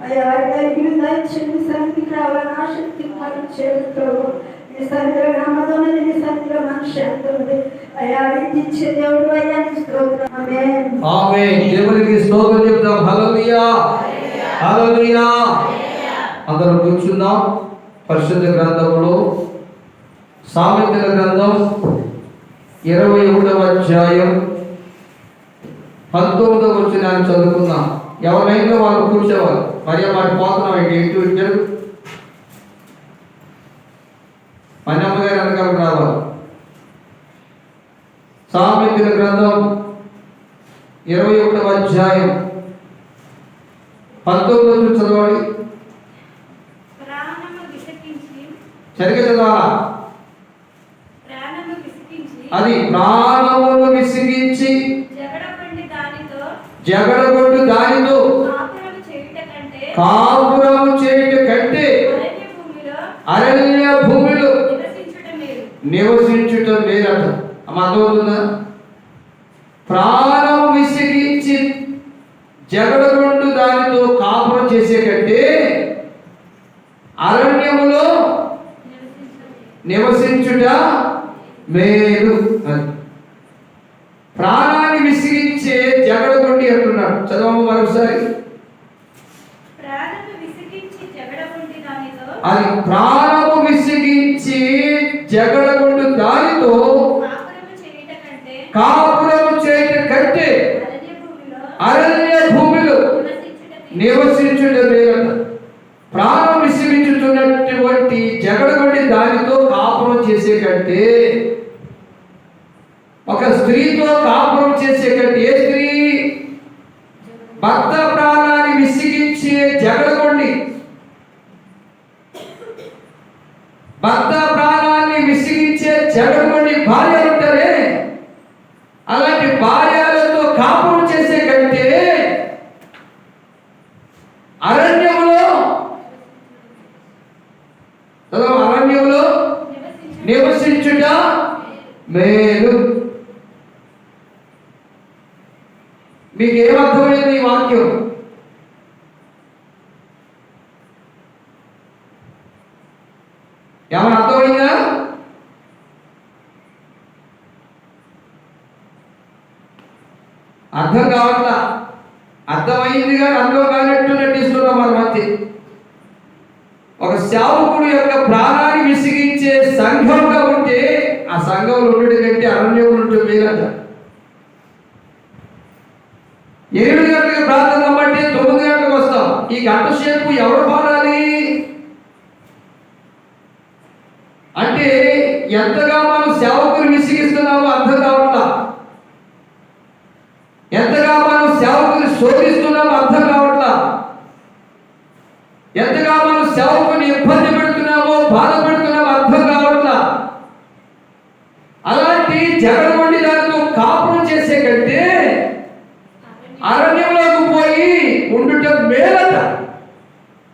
అయ్యా రావాలని ఆసక్తి సన్నిధిలో నీ సన్నిధిలో మనిషి అంటుంది అయ్యా దేవుడు అయ్యా నీ స్తోత్రం ఆమె దేవునికి స్తోత్రం చెప్తాం హల్లెలూయా హల్లెలూయా అందరం కూర్చున్నాం పరిశుద్ధ గ్రంథంలో సామెతల గ్రంథం ఇరవై ఒకటవ అధ్యాయం పంతొమ్మిదవ వచ్చిన ఎవరైనా వాళ్ళు కూర్చోవాలి. మరి మాట పోతున్నాం ఏంటి? ఇద్దరు పన్నమ్మ గారు వెనకాల రావాలి. సామెతల గ్రంథం ఇరవై ఒకటవ అధ్యాయం పంతొమ్మిది చదవండి. ప్రాణము విసకించి సరిగ్గా చదవాలా? అది ప్రాణమును విసిగించి జగడబండి దానితో జగడగొట్టు దానితో కాపురము చేయుట కంటే కాపురము చేయుట కంటే అరణ్య భూమిలో నివసించుట లేదట అర్థమవుతుందా? ప్రాణం విసిగించి జగడగొండు దానితో కాపురం చేసే కంటే అరణ్యములో నివసించుట మేలు. నివసించుట మేలు అని ప్రాణాన్ని విసిగించే జగడగొండి అంటున్నాడు చదవము మరోసారి ప్రాణము విసికించి జగడబండి దానితో అది ప్రాణము విసిగించి జగడగొండు దానితో కాపురము చేయుట కంటే అరణ్య భూమిలో నివసించుట మేలు. నివసించుట మేలు ప్రాణం విసిగించుతున్నటువంటి జగడగొండి దానితో కాపురం చేసే కంటే ఒక స్త్రీతో కాపురం చేసే కంటే ఏ స్త్రీ భర్త ప్రాణాన్ని విసిగించే జగడగొండి భర్త ప్రాణాన్ని విసిగించే జగడగొండి భార్య ఉంటారే అలాంటి భార్యలతో కాపురం చేసే కంటే అరణ్యములో చదవ, అరణ్యములో నివసించుట నివసించుట మేలు. మీకు ఏమర్థమైంది ఈ వాక్యం? ఏమైనా అర్థమైందా? అర్థం కావట్లా? అర్థమైంది కానీ అర్థం కానట్టు నటిస్తున్నాం మన మధ్య. ఒక సేవకుడు యొక్క ప్రాణాన్ని విసిగించే సంఘంగా సంఘంలో ఉండడం కంటే అరణ్యంలో ఉంటే మేలట. ఎనిమిది గంటలకు ప్రార్థన కాబట్టి తొమ్మిది గంటలకు వస్తాం. ఈ గంట సేపు ఎవరు పాడాలి? అంటే ఎంతగా మనం సేవకుని విసిగిస్తున్నామో అర్థం కావట్లా ఎంతగా మనం సేవకుని శోధిస్తున్నామో అర్థం కావట్లా ఎంతగా మనం సేవకుని ఇబ్బంది పెడుతున్నామో బాధ పెడుతున్నామో అర్థం కావట్లా అలాంటి జగడగొండి దానితో కాపురం చేసే కంటే అరణ్యంలోకి పోయి ఉండుట మేలట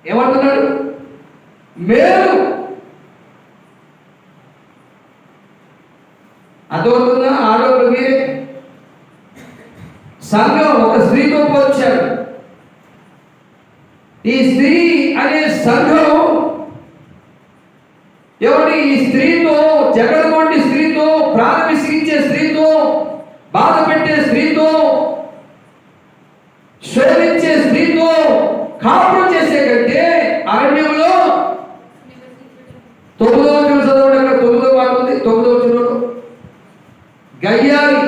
ఏమంటున్నాడు మేలు. అదవుతుందా ఆడవాళ్ళు సంఘం ఒక స్త్రీతో పోల్చాడు. ఈ స్త్రీ అనే సంఘం ఎవరి ఈ స్త్రీతో జగడగొండి స్త్రీతో ప్రాణ విసిగించే స్త్రీతో బాధ పెట్టే స్త్రీతో శోధించే స్త్రీతో కాపురం చేసే కంటే అరణ్యంలో తొమ్మిదవ చూడు చదవండి అక్కడ తొమ్మిదో మాట ఉంది తొమ్మిదవ చూడు గయ్యాలి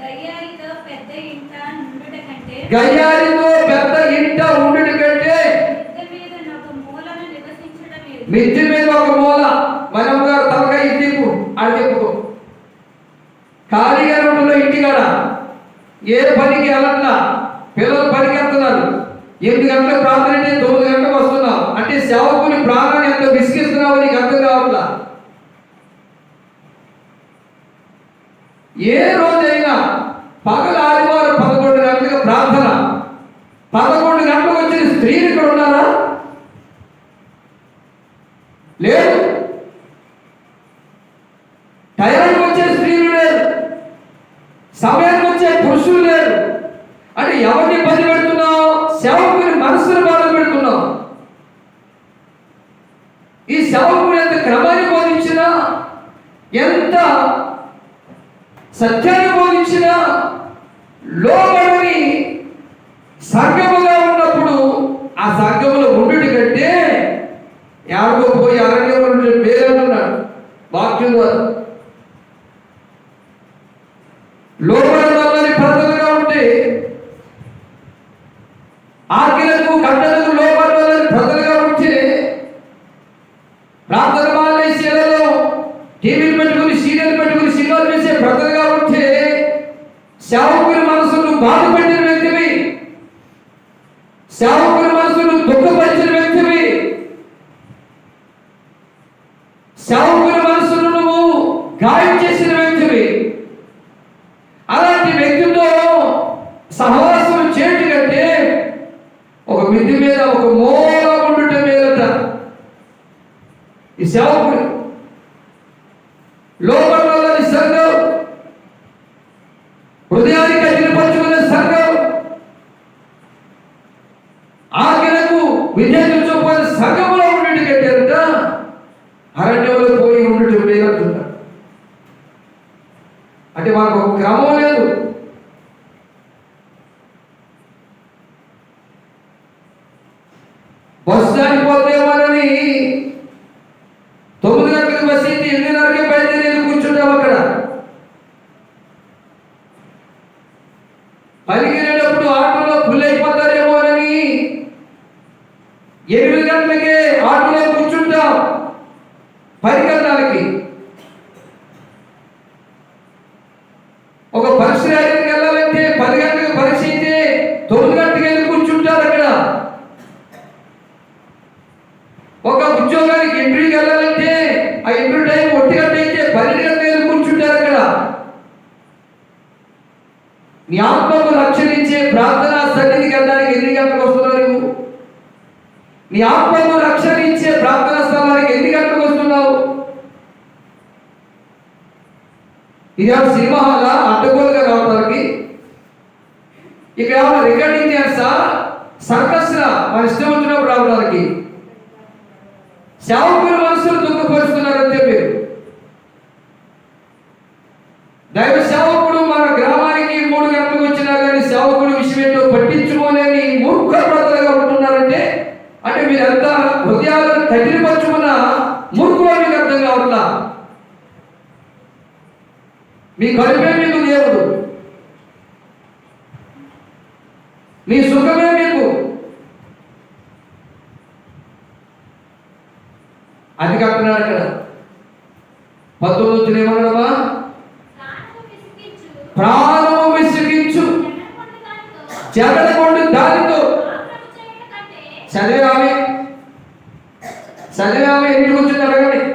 గయ్యాలితో పెద్ద ఇంట నుండుట కంటే గయ్యాలితో పెద్ద ఇంట ఉండుట కంటే మిద్దె మీద ఒక మూలన నివసించుట మేలు. మిద్ది మీద ఒక మూల మనం గారు తలకాయ తిప్పు అది తిప్పుకో ఖాళీగా ఉంటుందో ఇంటికాడ ఏ పనికి వెళ్ళట్లా. పిల్లలు పనికి వెళ్తున్నారు. ఎనిమిది గంటలకు ప్రార్థన అంటే తొమ్మిది గంటలకు వస్తున్నావు అంటే సేవకుని ప్రాణాన్ని ఎంత విసిగిస్తున్నావు నీకు అర్థం కావట్లా? ఏ రోజైనా పగల ఆదివారం పదకొండు గంటలకు ప్రార్థన. పదకొండు గంటలకు వచ్చిన స్త్రీలు ఇక్కడ ఉన్నారా లేదు టయానికి వచ్చే స్త్రీలు లేరు సమయానికి వచ్చే పురుషులు లేరు అంటే ఎవరిని ఇబ్బంది పెడుతున్నావు సేవకుని మనసును బాధ పెడుతున్నావు ఈ సేవకుడు ఎంత క్రమాన్ని బోధించినా ఎంత సత్యాన్ని బోధించిన లోబడని సంఘముగా ఉన్నప్పుడు ఆ సంఘములో ఉండుటి కంటే ఎవరికో పోయి అరణ్యంలో ఉండే వాక్యం ద్వారా. లోబడని పద్ధతిగా ఉంటే ఆజ్ఞలకు కట్టలకు లోబడని ప్రజలుగా ఉంటే ప్రార్థన మాలేసీలలో టీవీలు పెట్టుకుని సీరియల్ పెట్టుకుని సినిమాలు చేసే ప్రజలుగా సేవకుని మనసును బాధపెట్టిన వ్యక్తివి. సేవకుని మనసును దుఃఖపరిచిన వ్యక్తివి. సేవకుని మనసును నువ్వు గాయం చేసిన వ్యక్తివి. అలాంటి వ్యక్తితో సహవాసం చేయటం కంటే ఒక మిద్ది మీద ఒక మూల ఉండటం మీద ఈ సేవకుడు లోపల సంఘం హృదయాన్ని కఠినపరుచుకునే సంఘం ఆజ్ఞలకు విధేయత చూపని సంఘంలో ఉండేటి కట్టారట అరణ్యంలో పోయి ఉండటం లేదంటున్నారు అంటే మాకు ఒక క్రమం లేదు. బస్సు దాటిపోతేమోనని పరికరాలకి. ఒక పరీక్ష రాయడానికి వెళ్ళాలంటే పది గంటలకు పరీక్ష అయితే తొమ్మిది గంటలకు వెళ్ళి కూర్చుంటారు అక్కడ. ఒక ఉద్యోగానికి ఇంటర్వ్యూకి వెళ్ళాలంటే ఆ ఇంటర్వ్యూ టైం ఒంటి గంట అయితే పన్నెండు గంటలకు వెళ్ళి కూర్చుంటారు అక్కడ. నీ ఆత్మకు రక్షణించే ప్రార్థన సన్నిధికి వెళ్ళడానికి ఎన్ని గంటలకు వస్తున్నారు? నీ ఆత్మకు రక్షణ ఇచ్చే ప్రార్థన స్థలానికి ఎన్ని గంటలకు వస్తున్నావు ఇవాళ సినిమా హాలా అడ్డగోలుగా రావడానికి ఇక్కడ రికార్డింగ్ చేస్తా సర్కస్ రా మన ఇష్టం వచ్చినప్పుడు రావడానికి. సేవకుల మనసులు దుఃఖపరుస్తున్నారంటే మీరు దైవ సేవకుడు మన గ్రామానికి మూడు గంటలకు వచ్చినా కానీ సేవకుడు విషయం ఏంటో పట్టించుకోలేని మూర్ఖ ప్రజలుగా ఉంటున్నారంటే అంటే మీరంతా హృదయాలను కఠినపరచుకున్న మూర్ఖులు మీకు అర్థం కావట్లా మీ కడుపే మీకు దేవుడు. మీ సుఖమే మీకు. అది కాకుండా అక్కడ పంతొమ్మిది వచ్చిన ఏమన్నాడమ్మా? ప్రాణము విసిగించు. ప్రాణము దానితో దానితో. పాపము చేయట కంటే చదివే ఆమె. చదివే ఆమె ఇంటికి వచ్చింది అడగండి.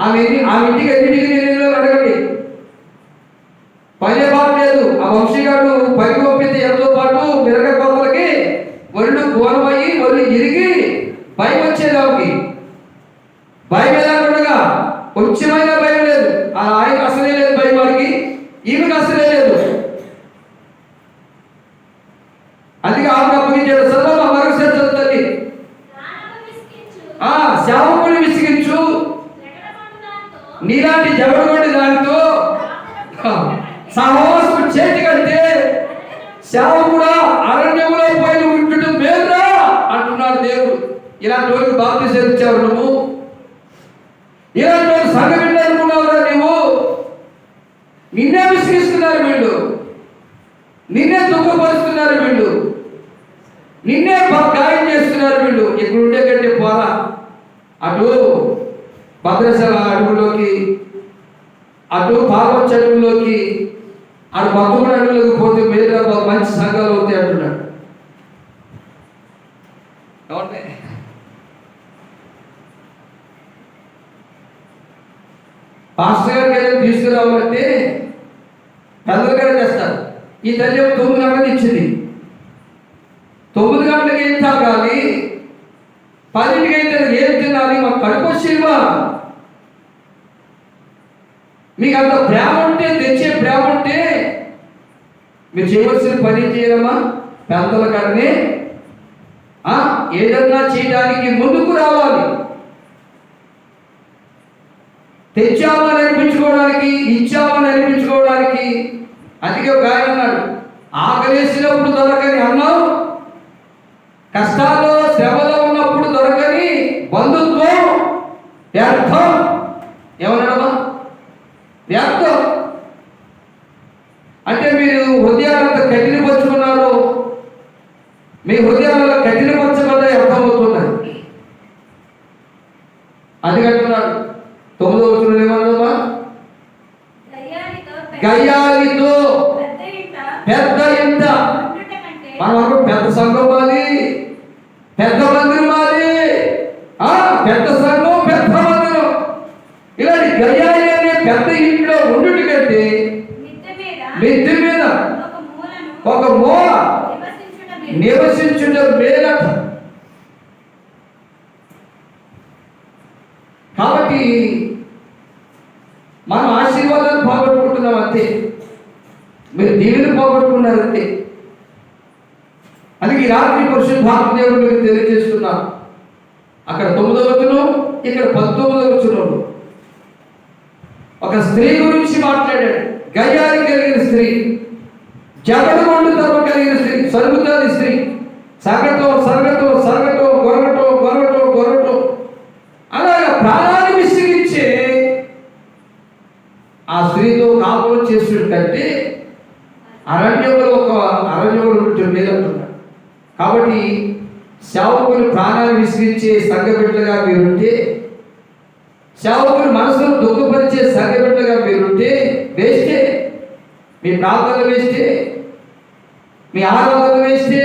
ఆమె ఆమె ఇంటికి ఎన్నింటికి నేను అడగండి. వంశీ గారు వంశీగాడు పైకి పంపితే ఎంతో పాటు మిరక కోతలకి ఒళ్ళు గోరమయ్యి ఒళ్ళు ఇరిగి భయం వచ్చేది భయం లేకుండా కొంచెమైన భయం లేదు. ఆ ఆయనకు అసలే లేదు భయం వాడికి. ఈమెకు అసలే లేదు. అందుకే ఆమె అప్పగించాడు సదా మరొకసారి చదువుతుంది ఆ సేవకుని విసిగించు. జగడగొండు దానితో నీలాంటి జబడుగొండి దానితో ఆ, సహవాసం చేతి కంటే సేవకుడా అరణ్యంలో పోయి ఉంటుడు మేలురా అంటున్నాడు దేవుడు ఇలాంటి వాళ్ళకి బాప్తి సేవించావు నువ్వు? ఇలాంటి వాళ్ళు సంఘం అనుకున్నావురా నువ్వు నిన్నే విసిగిస్తున్నారు వీళ్ళు. నిన్నే దుఃఖపరుస్తున్నారు వీళ్ళు. నిన్నే గాయం చేస్తున్నారు వీళ్ళు. ఇక్కడ ఉండే కంటే పోరా. అటు భద్రశాల అడుగులోకి అటు పాపం అడుగులోకి అటు భక్తుడు అడుగులోకి పోతే మీద మంచి సంఘాలు అవుతాయి. కాబట్టి పెద్దలుగా చేస్తారు. ఈ తల్లి తొమ్మిది గంటలకు ఇచ్చింది. తొమ్మిది గంటలకు ఏం తాగాలి? పదింటికి అయితే ఏం తినాలి? మాకు కడుపు వచ్చిందా మీకు అంత ప్రేమ ఉంటే తెచ్చే ప్రేమ ఉంటే మీరు చేయవలసిన పని చేయడమా పెద్దల కడనే ఏదన్నా చేయడానికి ముందుకు రావాలి. తెచ్చామనే వచ్చినప్పుడు దొరకని అన్నం కష్టాల్లో శ్రమలో ఉన్నప్పుడు దొరకని బంధుత్వం వ్యర్థం. ఏమన్నాడమ్మా వ్యర్థం. అంటే మీరు హృదయాలంత కఠినపరుచుకున్నారు మీ హృదయాలలో కఠినపరచబడ్డ అర్థమవుతున్నాయి అది అంటున్నాడు తొమ్మిదో వచ్చిన ఏమన్నామా గయ్యాలితో పెద్ద ఇంట. మనం అనుకో పెద్ద సంఘం మాది పెద్ద మందిరం మాది పెద్ద సంఘం పెద్ద మందిరం. ఇలాంటి గయ్యాలి అనే పెద్ద ఇంట్లో ఉండుటి కంటే మిద్దె మీద ఒక మూల నివసించుట మేలు. నివసించుట మేలట. కాబట్టి మనం ఆశీర్వాదాలు పోగొట్టుకుంటున్నాం అంతే. మీరు దీవెని పోగొట్టుకున్నారు అంతే అందుకే ఈ రాత్రి పరిశుద్ధాత్మ దేవుడు మీకు తెలియజేస్తున్నారు. అక్కడ తొమ్మిదో వచ్చును ఇక్కడ పంతొమ్మిదో వచ్చును ఒక స్త్రీ గురించి మాట్లాడాడు. గయ్యాలి కలిగిన స్త్రీ జగడు తప్ప కలిగిన స్త్రీ సరుగుతాది స్త్రీ సగతో సగతో సగటం గొరగటం గొరగటం గొరగటం అలాగా ప్రాణాన్ని విసిగించే ఆ స్త్రీతో కాపురం చేసినట్టే అరణ్యంలో ఒక అరణ్యంలో ఉంటే మేలంటున్నాడు కాబట్టి సేవకుని ప్రాణాన్ని విసిగించే సంఘ బిడ్డలుగా మీరుంటే సేవకుని మనసును దుఃఖపరిచే సంఘ మీరుంటే వేస్తే మీ ప్రార్థనలు వేస్తే మీ ఆరాధనలు వేస్తే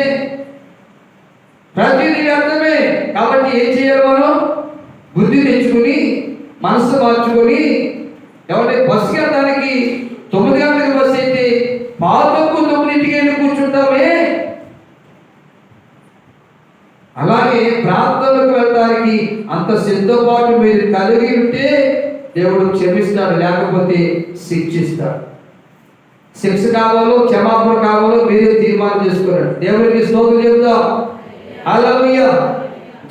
ప్రతిదీ అర్థమే కాబట్టి ఏం చేయాలి మనం? బుద్ధి తెచ్చుకొని మనసు మార్చుకొని ఎవరి బస్సుకి వెళ్ళడానికి తొమ్మిది గంటలకు బస్సు అయితే పాతకు అలాగే ప్రార్థనలకు వెళ్ళడానికి అంత సిద్ధపాటు మీరు కలిగి ఉంటే దేవుడు క్షమిస్తాడు లేకపోతే శిక్షిస్తాడు. శిక్ష కావాలో క్షమాపణ కావాలో మీరే తీర్మానం చేసుకోరండి దేవుడికి స్తోత్రం చెబుదాం. అలా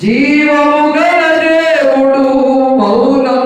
జీవము దేవుడు మౌనం